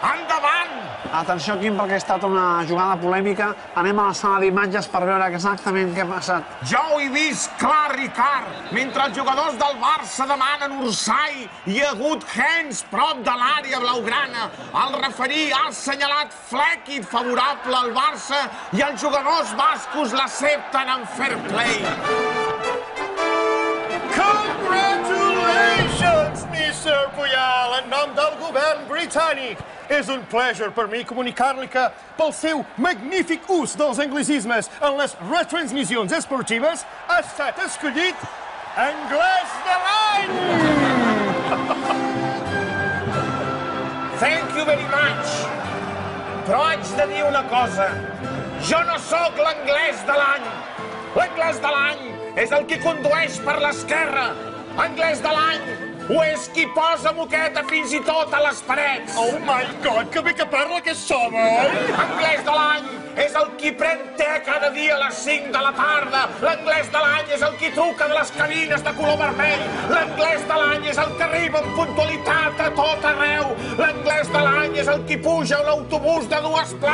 Endavant! Atenció, Quim, perquè ha estat una jugada polèmica. Anem a la sala d'imatges per veure exactament què ha passat. Jo ho he vist clar, Ricard. Mentre els jugadors del Barça demanen Ursai, hi ha hagut hands prop de l'àrea blaugrana. El referí ha assenyalat flèquid favorable al Barça i els jugadors bascos l'accepten en fair play. Congratulations, Mr. Puyal, en nom del govern britànic. És un pleasure per mi comunicar-li que, pel seu magnífic ús dels anglicismes en les retransmissions esportives, ha estat escollit anglès de l'any! Thank you very much. Però haig de dir una cosa. Jo no sóc l'anglès de l'any. L'anglès de l'any és el qui condueix per l'esquerra. Anglès de l'any ho és qui posa moqueta fins i tot a les parets. Oh my God, que bé que parla aquest home, oi? Anglès de l'any és el qui pren té cada dia a les 5 de la tarda. L'anglès de l'any és el qui truca de les cabines de color vermell. L'anglès de l'any és el que arriba amb puntualitat a tot arreu. L'anglès de l'any és el qui puja a un autobús de dues places